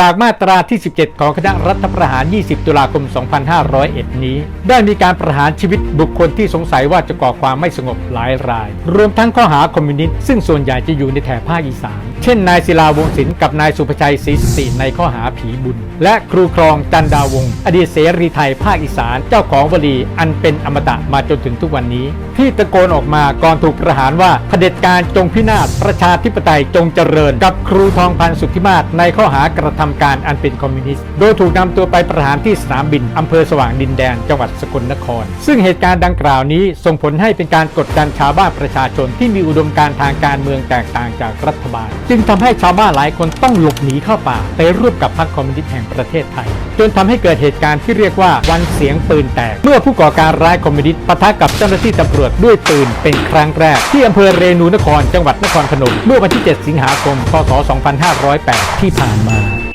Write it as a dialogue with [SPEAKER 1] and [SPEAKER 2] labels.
[SPEAKER 1] จากมาตราที่ 17 ของคณะรัฐประหาร 20 ตุลาคม 2501 นี้ ได้มีการประหารชีวิตบุคคลที่สงสัยว่าจะก่อความไม่สงบหลายราย รวมทั้งข้อหาคอมมิวนิสต์ซึ่งส่วนใหญ่จะอยู่ในแถบภาคอีสาน เช่นนายศิลาวงศิลป์กับนายสุภชัยศรีสติในข้อหาผีบุญ และครูครองจันดาวงศ์อดีตเสรีไทยภาคอีสานเจ้าของวลีอันเป็นอมตะมาจนถึงทุกวันนี้ ที่ตะโกนออกมาก่อนถูกประหารว่าเผด็จการจงพินาศประชาธิปไตยจงเจริญ กับครูทองพันสุทธิมาศในข้อหากระทำการอันเป็นคอมมิวนิสต์ โดยถูกนำตัวไปประหารที่สนามบินอำเภอสว่างดินแดนจังหวัดสกลนคร ซึ่งเหตุการณ์ดังกล่าวนี้ส่งผลให้เป็นการกดดันชาวบ้านประชาชนที่มีอุดมการณ์ทางการเมืองแตกต่างจากรัฐบาล จึงทำให้ชาวบ้านหลายคนต้องหลบหนีเข้าป่า ไปร่วมกับพรรคคอมมิวนิสต์แห่งประเทศไทย จนทำให้เกิดเหตุการณ์ที่เรียกว่าวันเสียงปืนแตก เมื่อผู้ก่อการร้ายคอมมิวนิสต์ปะทะกับเจ้าหน้าที่ตำรวจด้วยปืนเป็นครั้งแรก ที่อำเภอเรนูนครจังหวัดนครพนมเมื่อวันที่ 7 สิงหาคม พศ 2508 ที่ผ่านมา